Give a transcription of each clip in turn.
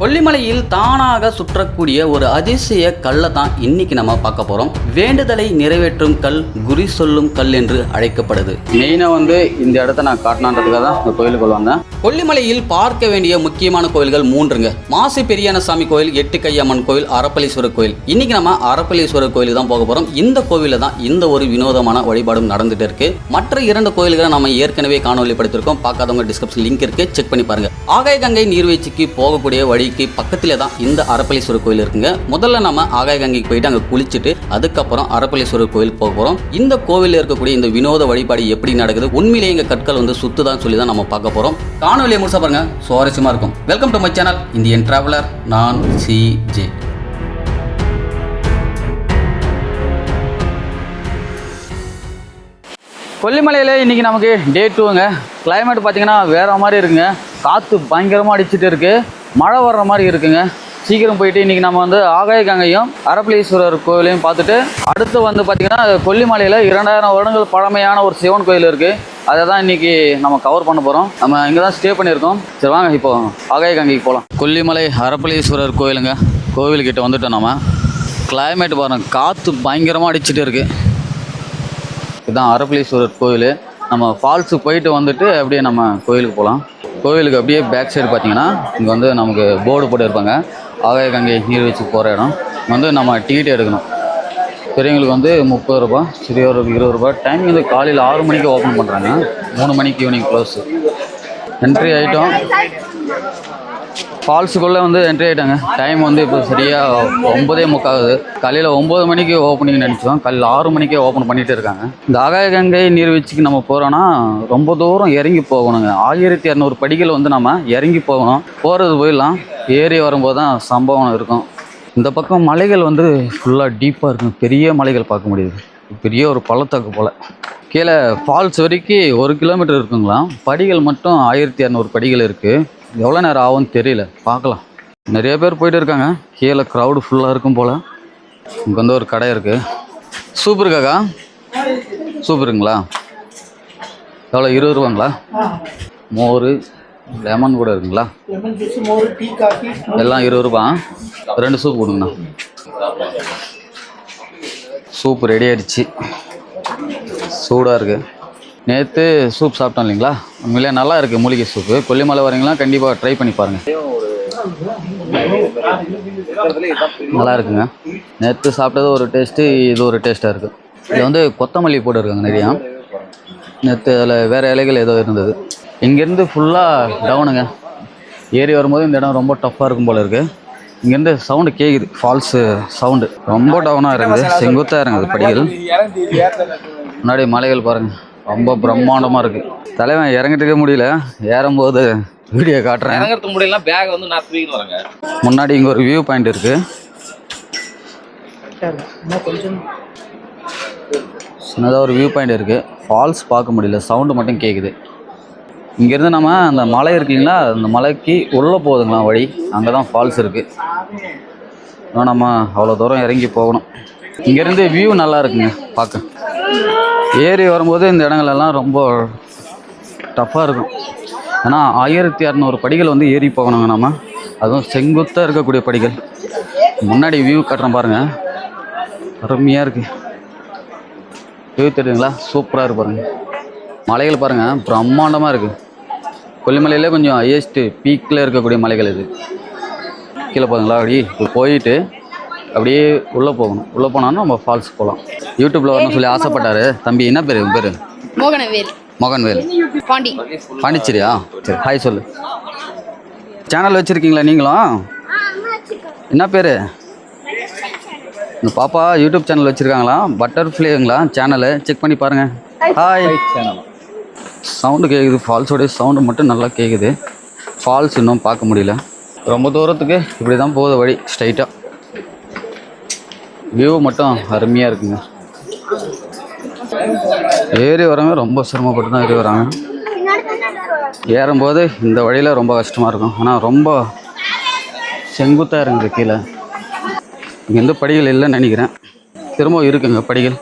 கொல்லிமலையில் தானாக சுற்றக்கூடிய ஒரு அதிசய கல்லை தான் இன்னைக்கு நம்ம பார்க்க போறோம். வேண்டுதலை நிறைவேற்றும் கல் குறி சொல்லும் கல் என்று அழைக்கப்படுது. மெயினாக வந்து இந்த இடத்த நான் காட்டினான்றதுக்காக தான் இந்த கோயிலுக்குள்ள வந்தேன். கொல்லிமலையில் பார்க்க வேண்டிய முக்கியமான கோயில்கள் மூன்றுங்க. மாசி பெரியானசாமி கோயில் எட்டு கையம்மன் கோயில் அரப்பளீஸ்வரர் கோயில். இன்னைக்கு நம்ம அரப்பளீஸ்வரர் கோயிலுக்கு தான் போக போறோம். இந்த கோவிலில் தான் இந்த ஒரு வினோதமான வழிபாடும் நடந்துட்டு இருக்கு. மற்ற இரண்டு கோயில்களை நம்ம ஏற்கனவே காணொலிப்படுத்திருக்கோம் பார்க்காதவங்க டிஸ்கிரிப்ஷன் லிங்க் இருக்கு. செக் பண்ணி பாருங்க. ஆகாய கங்கை நீர்வீழ்ச்சிக்கு போகக்கூடிய வழிக்கு பக்கத்திலே தான் இந்த அரப்பளீஸ்வரர் கோயில் இருக்குங்க. முதல்ல நம்ம ஆகாய கங்கைக்கு போயிட்டு அங்கே குளிச்சுட்டு அதுக்கப்புறம் அரப்பளீஸ்வரர் கோயிலுக்கு போக போகிறோம் இந்த கோவிலில் இருக்கக்கூடிய இந்த வினோத வழிபாடு எப்படி நடக்குது? உண்மையிலேயே இங்கே கற்கள் வந்து சுத்துதான் சொல்லி தான் நம்ம பார்க்க போகிறோம் காணொலியை முழுசா பாருங்க. சுவாரஸ்யமாக இருக்கும். Welcome to my channel Indian traveller நான் சி ஜே கொல்லிமலையில் இன்றைக்கி நமக்கு டே டூங்க கிளைமேட் பார்த்தீங்கன்னா வேறு மாதிரி இருக்குங்க. காற்று பயங்கரமாக அடிச்சுட்டு இருக்குது மழை வர்ற மாதிரி இருக்குங்க. சீக்கிரம் போயிட்டு இன்றைக்கி நம்ம வந்து ஆகாய கங்கையும் அரப்பளீஸ்வரர் கோயிலையும் பார்த்துட்டு அடுத்து வந்து பார்த்திங்கன்னா கொல்லிமலையில் இரண்டாயிரம் வருடங்கள் பழமையான ஒரு சிவன் கோயில் இருக்குது அதை தான் இன்றைக்கி நம்ம கவர் பண்ண போகிறோம் நம்ம இங்கே தான் ஸ்டே பண்ணியிருக்கோம். சரி வாங்க இப்போ ஆகாய கங்கைக்கு போகலாம் கொல்லிமலை அரப்பளீஸ்வரர் கோயிலுங்க. கோவில்கிட்ட வந்துட்டோம் நம்ம கிளைமேட் பாருங்க காற்று பயங்கரமாக அடிச்சுட்டு இருக்குது இதுதான் அரப்பளீஸ்வரர் கோயில். நம்ம ஃபால்ஸுக்கு போயிட்டு வந்துட்டு அப்படியே நம்ம கோயிலுக்கு போகலாம் கோவிலுக்கு அப்படியே பேக் சைடு பார்த்தீங்கன்னா இங்கே வந்து நமக்கு போர்டு போட்டு இருப்பாங்க ஆகாய கங்கை நீர்வீழ்ச்சி போகிற இடம். வந்து நம்ம டிக்கெட் எடுக்கணும். பெரியவங்களுக்கு வந்து முப்பது ரூபா சிறியவர்களுக்கு இருபது ரூபா. டைமிங் வந்து காலையில் ஆறு மணிக்கு ஓப்பன் பண்ணுறாங்க மூணு மணிக்கு ஈவினிங் க்ளோஸ் என்ட்ரி ஐட்டம் ஃபால்ஸுக்குள்ளே வந்து என்ட்ரி ஆகிட்டாங்க டைம் வந்து இப்போ சரியாக ஒம்பதே முக்காகுது காலையில் ஒம்பது மணிக்கு ஓப்பனிங் நினச்சோம் காலையில் ஆறு மணிக்கே ஓப்பன் பண்ணிகிட்டு இருக்காங்க. இந்த ஆகாய கங்கை நீர்வீழ்ச்சிக்கு நம்ம போகிறோன்னா ரொம்ப தூரம் இறங்கி போகணுங்க. ஆயிரத்தி இரநூறு படிகள் வந்து நம்ம இறங்கி போகணும். போகிறது போயிடலாம். ஏறி வரும்போது தான் சம்பவம் இருக்கும். இந்த பக்கம் மலைகள் வந்து ஃபுல்லாக டீப்பாக இருக்கும். பெரிய மலைகள் பார்க்க முடியுது. பெரிய ஒரு பள்ளத்தாக்கு போல். கீழே ஃபால்ஸ் வரைக்கும் ஒரு கிலோமீட்டர் இருக்குங்களா படிகள் மட்டும் ஆயிரத்தி இரநூறு படிகள் இருக்குது எவ்வளோ நேரம் ஆகும்னு தெரியல. பார்க்கலாம். நிறைய பேர் போயிட்டு இருக்காங்க. கீழே க்ரௌடு ஃபுல்லாக இருக்கும் போல். இங்கே வந்து ஒரு கடை இருக்குது சூப்பர் காக்கா. சூப்பருங்களா? எவ்வளோ இருபது ரூபாங்களா? மோர் லெமன் கூட இருக்குங்களா? எல்லாம் இருபது ரூபா. ரெண்டு சூப் கொடுங்கண்ணா. சூப் ரெடி ஆயிடுச்சு. சூடாக இருக்குது நேற்று சூப் சாப்பிட்டோம் இல்லைங்களா? உண்மையிலே நல்லா இருக்குது மூலிகை சூப்பு கொல்லிமலை வரீங்களா? கண்டிப்பாக ட்ரை பண்ணி பாருங்கள் நல்லா இருக்குங்க. நேற்று சாப்பிட்டது ஒரு டேஸ்ட்டு இது ஒரு டேஸ்ட்டாக இருக்குது இது வந்து கொத்தமல்லி போட்டு இருக்குங்க நிறையா. நேற்று அதில் வேறு இலைகள் ஏதோ இருந்தது. இங்கேருந்து ஃபுல்லாக டவுனுங்க ஏறி வரும்போது இந்த இடம் ரொம்ப டஃப்பாக இருக்கும் போல இருக்குது இங்கேருந்து சவுண்டு கேட்குது ஃபால்ஸு சவுண்டு ரொம்ப டவுனாக இருக்குது. செங்குத்தாக இறங்குது படிகள். முன்னாடி மலைகள் பாருங்கள் ரொம்ப பிரம்மாண்டமாக இருக்குது தலைவன் இறங்கிட்டுக்கே முடியல. ஏறும்போது வீடியோ காட்டுறேன். இறங்கறதுக்கு முடியல பேக் வந்து நான் தூக்கிட்டு வரேங்க. முன்னாடி இங்கே ஒரு வியூ பாயிண்ட் இருக்குது கொஞ்சம் சின்னதாக ஒரு வியூ பாயிண்ட் இருக்குது ஃபால்ஸ் பார்க்க முடியல. சவுண்டு மட்டும் கேட்குது இங்கேருந்து நம்ம அந்த மலை இருக்குங்களா அந்த மலைக்கு உள்ளே போகுதுங்களா வழி? அங்கே தான் ஃபால்ஸ் இருக்குது இன்னும் நம்ம அவ்வளோ தூரம் இறங்கி போகணும். இங்கேருந்து வியூ நல்லா இருக்குங்க. பார்க்க. ஏறி வரும்போது இந்த இடங்களெல்லாம் ரொம்ப டஃப்பாக இருக்கும். ஏன்னா ஆயிரத்தி இரநூறு படிகள் வந்து ஏறி போகணுங்க நம்ம அதுவும் செங்குத்தாக இருக்கக்கூடிய படிகள். முன்னாடி வியூ கட்டுறேன் பாருங்கள் அருமையாக இருக்குது வியூ தெரியுங்களா? சூப்பராக இருக்கு பாருங்கள் மலைகள் பாருங்கள் பிரம்மாண்டமாக இருக்குது கொல்லிமலையிலே கொஞ்சம் ஹையஸ்ட்டு பீக்கில் இருக்கக்கூடிய மலைகள் இது. கீழே போதுங்களா அப்படி இப்போ போயிட்டு அப்படியே உள்ளே போகணும். உள்ளே போனாலும் நம்ம ஃபால்ஸ் போகலாம். யூடியூப்பில் வரணும்னு சொல்லி ஆசைப்பட்டாரு. தம்பி என்ன பேர்? பேர்? மோகனவேல். மோகன்வேல். பாண்டி. பாண்டிச்சேரியா? சரி ஹாய் சொல்லு. சேனல் வச்சுருக்கீங்களா நீங்களும்? என்ன பேர்? இந்த பாப்பா யூடியூப் சேனல் வச்சுருக்காங்களா? பட்டர்ஃப்ளைங்களா சேனலு செக் பண்ணி பாருங்கள் ஹாய் சவுண்டு கேட்குது ஃபால்ஸோடைய சவுண்டு மட்டும் நல்லா கேட்குது ஃபால்ஸ் இன்னும் பார்க்க முடியல. ரொம்ப தூரத்துக்கு இப்படி தான் போகுது வழி ஸ்ட்ரைட்டாக வியூ மட்டும் அருமையாக இருக்குங்க. ஏறி வரவங்க ரொம்ப சிரமப்பட்டு தான் ஏறி வராங்க. ஏறும்போது இந்த வழியில் ரொம்ப கஷ்டமாக இருக்கும். ஆனால் ரொம்ப செங்குத்தாக இருக்குது கீழே. இங்கேருந்து படிகள் இல்லைன்னு நினைக்கிறேன். திரும்ப இருக்குங்க படிகள்.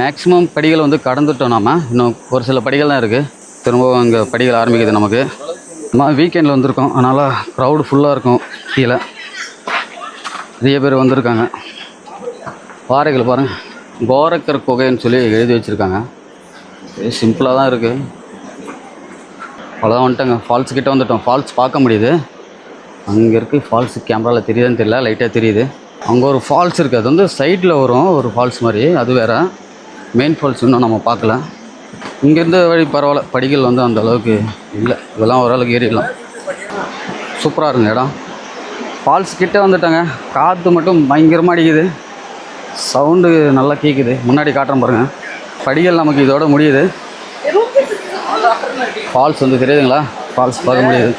மேக்ஸிமம் படிகள் வந்து கடந்துட்டோம் நாம். இன்னும் ஒரு சில படிகள் தான் இருக்குது திரும்பவும் இங்கே படிகள் ஆரம்பிக்குது நமக்கு. நம்ம வீக்கெண்டில் வந்திருக்கோம். அதனால் க்ரௌடு ஃபுல்லாக இருக்கும் கீழே. நிறைய பேர் வந்திருக்காங்க. பாறைகள் பாருங்கள் கோரக்கர் குகைன்னு சொல்லி எழுதி வச்சுருக்காங்க. சிம்பிளாக தான் இருக்குது அவ்வளோதான் வந்துட்டோங்க. ஃபால்ஸ் கிட்டே வந்துட்டோம். ஃபால்ஸ் பார்க்க முடியுது. அங்கே இருக்குது ஃபால்ஸ் கேமராவில் தெரியுதுன்னு தெரியல. லைட்டாக தெரியுது. அங்கே ஒரு ஃபால்ஸ் இருக்குது அது வந்து சைடில் வரும். ஒரு ஃபால்ஸ் மாதிரி. அது வேறு. மெயின் ஃபால்ஸ் இன்னும் நம்ம பார்க்கல. இங்கேருந்து வழி பரவாயில்ல. படிகள் வந்து அந்த அளவுக்கு இல்லை. இதெல்லாம் ஓரளவுக்கு ஏறிடலாம். சூப்பராக இருந்த இடம். ஃபால்ஸ் கிட்டே வந்துட்டாங்க. காற்று மட்டும் பயங்கரமாக அடிக்குது. சவுண்டு நல்லா கேட்குது முன்னாடி காட்டுறேன் பாருங்கள் படிகள் நமக்கு இதோட முடியுது. ஃபால்ஸ் வந்து தெரியுதுங்களா? ஃபால்ஸ் பார்க்க முடியுது.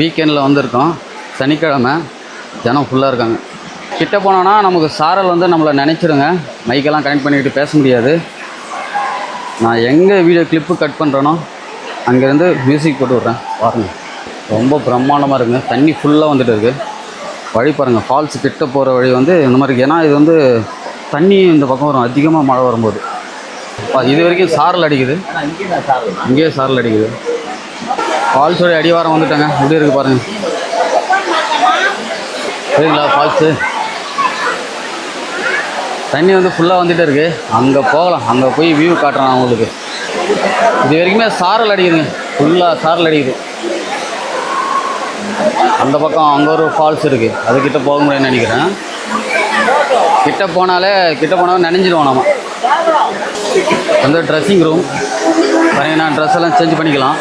வீக்கெண்டில் வந்திருக்கோம். சனிக்கிழமை. ஜனம் ஃபுல்லாக இருக்காங்க. கிட்ட போனோன்னா நமக்கு சாரல் வந்து நம்மளை நினச்சிடுங்க மைக்கெல்லாம் கனெக்ட் பண்ணிக்கிட்டு பேச முடியாது. நான் எங்கே வீடியோ கிளிப்பு கட் பண்ணுறேனோ அங்கேருந்து மியூசிக் போட்டு விட்றேன். பாருங்கள் ரொம்ப பிரம்மாண்டமாக இருக்குங்க. தண்ணி ஃபுல்லாக வந்துட்டு இருக்குது வழி பாருங்கள் ஃபால்ஸ் கிட்ட போகிற வழி வந்து இந்த மாதிரி இருக்கு. ஏன்னா இது வந்து தண்ணி இந்த பக்கம் வரும். அதிகமாக மழை வரும்போது. இது வரைக்கும் சாரல் அடிக்குது. இங்கேயே சாரல் அடிக்குது. ஃபால்ஸோட அடிவாரம் வந்துட்டாங்க. எப்படி இருக்கு பாருங்க. சரிங்களா ஃபால்ஸு தண்ணி வந்து ஃபுல்லாக வந்துகிட்டே இருக்கு. அங்கே போகலாம். அங்கே போய் வியூ காட்டுறேன் உங்களுக்கு. இது வரைக்குமே சாரல் அடிக்குதுங்க. ஃபுல்லாக சாரல் அடிக்குது. அந்த பக்கம் அங்கே ஒரு ஃபால்ஸ் இருக்குது அதுக்கிட்ட போக முடியும்னு நினைக்கிறேன். கிட்ட போனாலே கிட்ட போனாலும் நினைஞ்சிடுவோம் நம்ம வந்து ட்ரெஸ்ஸிங் ரூம் பார்த்தீங்கன்னா ட்ரெஸ் எல்லாம் சேஞ்ச் பண்ணிக்கலாம்.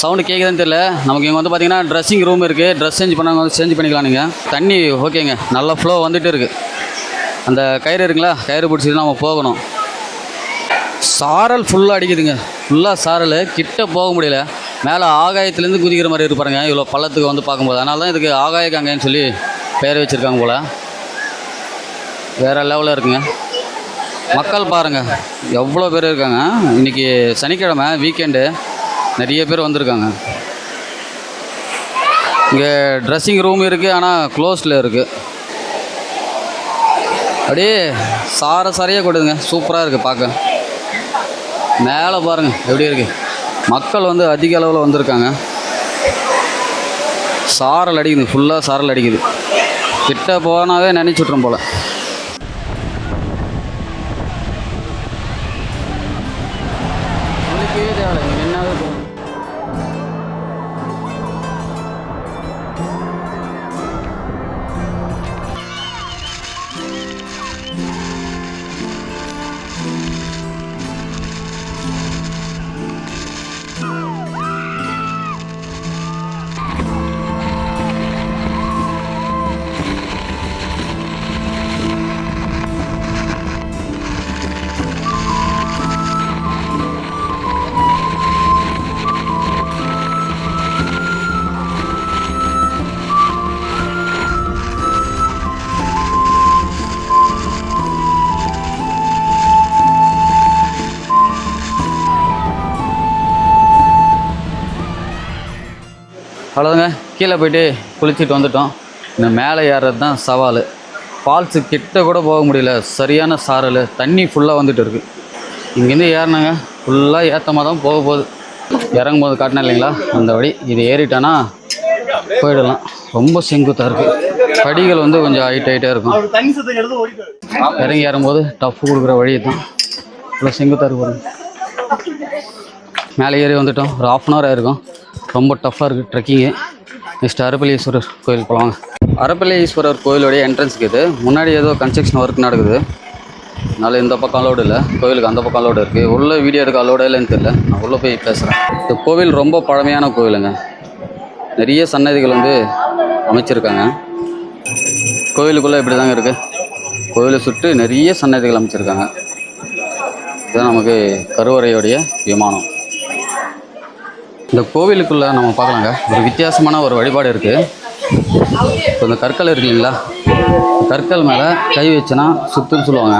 சவுண்டு கேட்குதுன்னு தெரியல. நமக்கு இங்கே வந்து பார்த்தீங்கன்னா ட்ரெஸ்ஸிங் ரூம் இருக்குது ட்ரெஸ் சேஞ்ச் பண்ணாங்க வந்து சேஞ்ச் பண்ணிக்கலாம் நீங்கள் தண்ணி ஓகேங்க. நல்ல ஃப்ளோ வந்துட்டு இருக்குது அந்த கயிறு இருக்குங்களா? கயிறு பிடிச்சிட்டு நம்ம போகணும். சாரல் ஃபுல்லாக அடிக்குதுங்க. ஃபுல்லாக சாரல். கிட்ட போக முடியல. மேலே ஆகாயத்துலேருந்து குதிக்கிற மாதிரி இருப்பாருங்க இவ்வளோ பள்ளத்துக்கு வந்து பார்க்கும்போது. அதனால தான் இதுக்கு ஆகாய கங்கைன்னு சொல்லி பேர் வச்சுருக்காங்க போல். வேறு லெவலில் இருக்குங்க. மக்கள் பாருங்கள் எவ்வளோ பேர் இருக்காங்க. இன்றைக்கி சனிக்கிழமை வீக்கெண்டு நிறைய பேர் வந்திருக்காங்க. இங்கே ட்ரெஸ்ஸிங் ரூம் இருக்குது ஆனால் க்ளோஸில் இருக்குது அப்படியே சார சாரையே கொடுதுங்க சூப்பராக இருக்குது பார்க்க. மேலே பாருங்கள் எப்படி இருக்குது மக்கள் வந்து அதிக அளவில் வந்திருக்காங்க. சாரல் அடிக்குது ஃபுல்லாக சாரல் அடிக்குது. கிட்ட போனாவே நினச்சிட்றோம் போல். அவ்வளோதாங்க கீழே போயிட்டு குளிச்சுட்டு வந்துட்டோம். இந்த மேலே ஏறுறது தான் சவால். ஃபால்ஸு கிட்ட கூட போக முடியல. சரியான சாரல். தண்ணி ஃபுல்லாக வந்துட்டு இருக்கு. இங்கேருந்து ஏறினாங்க. ஃபுல்லாக ஏற்றமாக தான் போக போகுது. இறங்கும் போது காட்டினா இல்லைங்களா? அந்த வழி. இது ஏறிட்டானா போயிடலாம். ரொம்ப செங்குத்தாக இருக்குது படிகள் வந்து கொஞ்சம் ஹைட் ஹைட்டாக இருக்கும். இறங்கி ஏறும்போது டஃப் கொடுக்குற வழி தான் இவ்வளோ செங்குத்தாக இருக்கும் மேலே ஏறி வந்துட்டோம். ஒரு ஆஃப் அன் ஹவர் ஆயிருக்கும். ரொம்ப டஃப்பாக இருக்குது ட்ரெக்கிங்கு நெக்ஸ்ட் அரப்பள்ளீஸ்வரர் கோயில் போகலாங்க அரப்பலீஸ்வரர் கோயிலுடைய என்ட்ரன்ஸுக்கு இது. முன்னாடி ஏதோ கன்ஸ்ட்ரக்ஷன் ஒர்க் நடக்குது. அதனால் இந்த பக்கம் அலோடு இல்லை. கோயிலுக்கு அந்த பக்கம் அலோடு இருக்குது உள்ளே வீடியோ எடுக்க அலோடு இல்லைன்னு தெரியல. நான் உள்ளே போய் பேசுகிறேன் இந்த கோவில் ரொம்ப பழமையான கோவிலுங்க. நிறைய சன்னதிகள் வந்து அமைச்சிருக்காங்க. கோயிலுக்குள்ளே இப்படி தாங்க இருக்குது கோயிலை சுற்றி நிறைய சன்னதிகள் அமைச்சிருக்காங்க. இதுதான் நமக்கு கருவறையுடைய விமானம். இந்த கோவிலுக்குள்ளே நம்ம பார்க்கலாங்க. ஒரு வித்தியாசமான ஒரு வழிபாடு இருக்குது இப்போ இந்த கற்கள் இருக்கு இல்லைங்களா? கற்கள் மேலே கை வச்சுனா சுத்துன்னு சொல்லுவாங்க.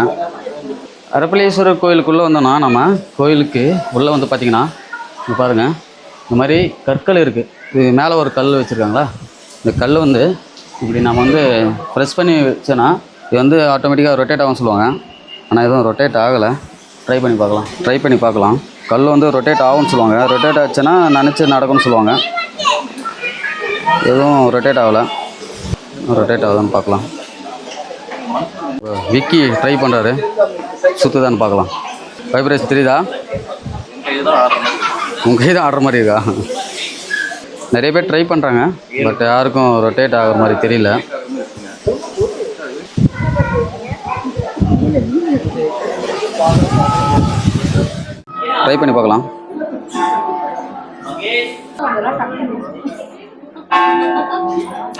அரப்பளீஸ்வரர் கோயிலுக்குள்ளே வந்தோம்னா நம்ம கோயிலுக்கு உள்ளே வந்து பார்த்திங்கன்னா இங்கே பாருங்கள் இந்த மாதிரி கற்கள் இருக்குது இது மேலே ஒரு கல் வச்சுருக்காங்களா? இந்த கல் வந்து இப்படி நம்ம வந்து ப்ரெஸ் பண்ணி வச்சோன்னா இது வந்து ஆட்டோமேட்டிக்காக ரொட்டேட் ஆகும் சொல்லுவாங்க. ஆனால் எதுவும் ரொட்டேட் ஆகலை. ட்ரை பண்ணி பார்க்கலாம். ட்ரை பண்ணி பார்க்கலாம். கல் வந்து ரொட்டேட் ஆகும்னு சொல்லுவாங்க. ரொட்டேட் ஆச்சுன்னா நினச்சி நடக்கும்னு சொல்லுவாங்க. எதுவும் ரொட்டேட் ஆகலை. ரொட்டேட் ஆகுதான்னு பார்க்கலாம். விக்கி ட்ரை பண்ணுறாரு சுற்றுதான்னு பார்க்கலாம். வைப்ரேஷன் தெரியுதா? உங்கள் கை தான் ஆடுற மாதிரி இருக்கா? நிறைய பேர் ட்ரை பண்ணுறாங்க பட் யாருக்கும் ரொட்டேட் ஆகிற மாதிரி தெரியல. ட்ரை பண்ணி பார்க்கலாம்.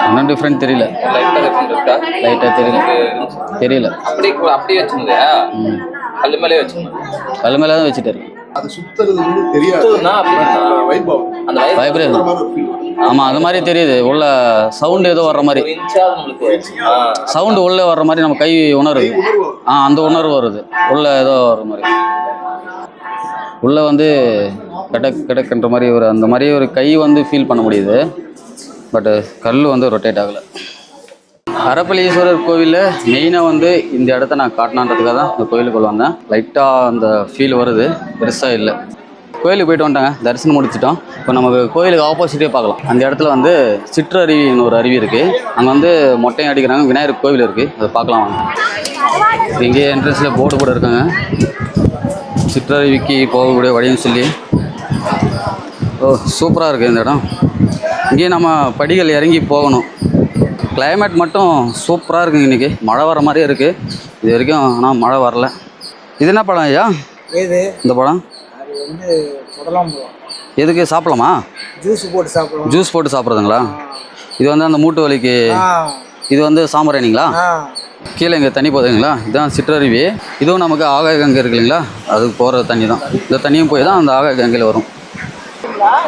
ஒன்றும் டிஃப்ரெண்ட் தெரியல. லைட்டாக டிஃப்ரெண்ட் இருக்கா லைட்டாக தெரியல. தெரியல. அப்படியே அப்படியே வச்சுருந்தா ம். கல் மேலே வச்சுருந்தேன். கல் மேலே தான் வச்சுட்டாரு அது சுத்துறது வந்து தெரியாது. அந்த வைப்ரேஷன். ஆமாம் அது மாதிரி தெரியுது. உள்ள சவுண்டு ஏதோ வர்ற மாதிரி. சவுண்டு உள்ளே வர்ற மாதிரி நம்ம கை உணருது உணர்வு ஆ அந்த உணர்வு வருது. உள்ள ஏதோ வர்ற மாதிரி. உள்ளே வந்து கடக் கடக்குன்ற மாதிரி ஒரு அந்த மாதிரி ஒரு கை வந்து ஃபீல் பண்ண முடியுது. பட்டு கல் வந்து ரொட்டேட் ஆகலை. அரப்பளீஸ்வரர் கோவிலில் மெயினாக வந்து இந்த இடத்த நான் காட்டினான்றதுக்காக தான் இந்த கோயிலுக்குள்ள வந்தேன். லைட்டாக அந்த ஃபீல் வருது. பெருசாக இல்லை. கோயிலுக்கு போயிட்டு வந்துட்டாங்க. தரிசனம் முடிச்சிட்டோம். இப்போ நமக்கு கோயிலுக்கு ஆப்போசிட்டே பார்க்கலாம். அந்த இடத்துல வந்து சிற்றருவின்னு ஒரு அருவி இருக்குது அங்கே வந்து மொட்டையும் அடிக்கிறாங்க. விநாயகர் கோவில் இருக்குது அதை பார்க்கலாம் வாங்க. இங்கேயே என்ட்ரன்ஸில் போர்டு கூட இருக்காங்க. சிற்றருவிக்கு போகக்கூடிய வழின்னு சொல்லி. ஓ சூப்பராக இருக்குது இந்த இடம். இங்கேயே நம்ம படிகள் இறங்கி போகணும். கிளைமேட் மட்டும் சூப்பராக இருக்குங்க இன்றைக்கி மழை வர மாதிரியே இருக்குது இது வரைக்கும் ஆனால் மழை வரல. இது என்ன படம் ஐயா? இது இந்த படம் எதுக்கு சாப்பிடலாமா? ஜூஸ் போட்டு சாப்பிடுவோம் ஜூஸ் போட்டு சாப்பிட்றதுங்களா? இது வந்து அந்த மூட்டு வலிக்கு. இது வந்து சாம்பிராணிங்களா கீழே இங்கே தண்ணி போதுங்களா? இதுதான் சிற்றருவி. இதுவும் நமக்கு ஆகாய கங்கை இருக்கு இல்லைங்களா? அதுக்கு போகிற தண்ணி தான் இந்த தண்ணியும் போய் தான் அந்த ஆகாய கங்கையில் வரும்.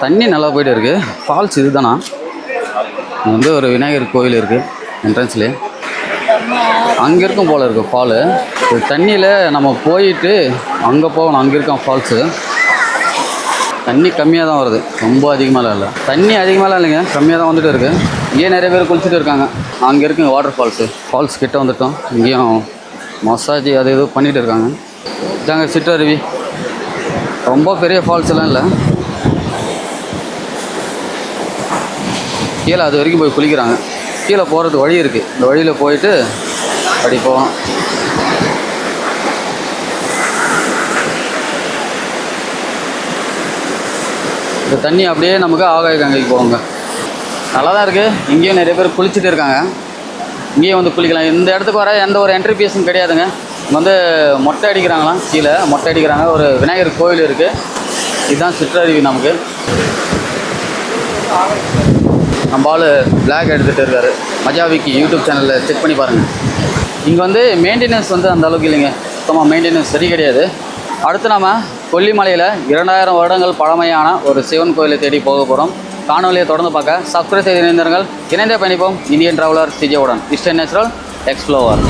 தண்ணி நல்லா போயிட்டு இருக்குது ஃபால்ஸ் இதுதானா? தானா வந்து ஒரு விநாயகர் கோயில் இருக்குது என்ட்ரன்ஸ்லேயே அங்கே இருக்கும் போல் இருக்குது ஃபாலு. தண்ணியில் நம்ம போயிட்டு அங்கே போகணும். அங்கே இருக்கான் ஃபால்ஸு. தண்ணி கம்மியாக தான் வருது. ரொம்ப அதிகமாகலாம் இல்லை தண்ணி அதிகமாகலாம் இல்லைங்க. கம்மியாக தான் வந்துட்டு இருக்குது இங்கேயே நிறைய பேர் குளிச்சுட்டு இருக்காங்க. அங்கே இருக்குங்க வாட்டர் ஃபால்ஸு ஃபால்ஸ் கிட்டே வந்துட்டோம். இங்கேயும் மசாஜ் அது இது பண்ணிட்டு இருக்காங்க. இதாங்க சிற்றருவி ரொம்ப பெரிய ஃபால்ஸ் எல்லாம் இல்லை. கீழே அது வரைக்கும் போய் குளிக்கிறாங்க. கீழே போகிறதுக்கு வழி இருக்குது இந்த வழியில் போயிட்டு அப்படி போவோம். இந்த தண்ணி அப்படியே நமக்கு ஆகாய கங்கைக்கு போகுங்க. நல்லா தான் இருக்குது இங்கேயும் நிறைய பேர் குளிச்சுட்டு இருக்காங்க. இங்கேயும் வந்து குளிக்கலாம். இந்த இடத்துக்கு வர எந்த ஒரு என்ட்ரி ஃபீஸும் கிடையாதுங்க வந்து மொட்டை அடிக்கிறாங்களாம். கீழே மொட்டை அடிக்கிறாங்க. ஒரு விநாயகர் கோவில் இருக்குது இதுதான் சிற்றருவி நமக்கு. நம்ம ஆள் பிளாக் எடுத்துகிட்டு இருக்காரு. மஜாவிக்கு யூடியூப் சேனலில் செக் பண்ணி பாருங்கள் இங்கே வந்து மெயின்டெனன்ஸ் வந்து அந்த அளவுக்கு இல்லைங்க. சுத்தமாக மெயின்டெனன்ஸ் சரி கிடையாது. அடுத்து நாம கொல்லிமலையில் இரண்டாயிரம் வருடங்கள் பழமையான ஒரு சிவன் கோயிலை தேடி போக போகிறோம் காணொலியை தொடர்ந்து பார்க்க சப்ஸ்கிரைப் செய்து இணைந்தவர்கள் இணைந்தே பயணிப்போம். இந்தியன் டிராவலர் சிஜியோடன் இஸ்டர்ன் நேச்சுரல் எக்ஸ்ப்ளோவர்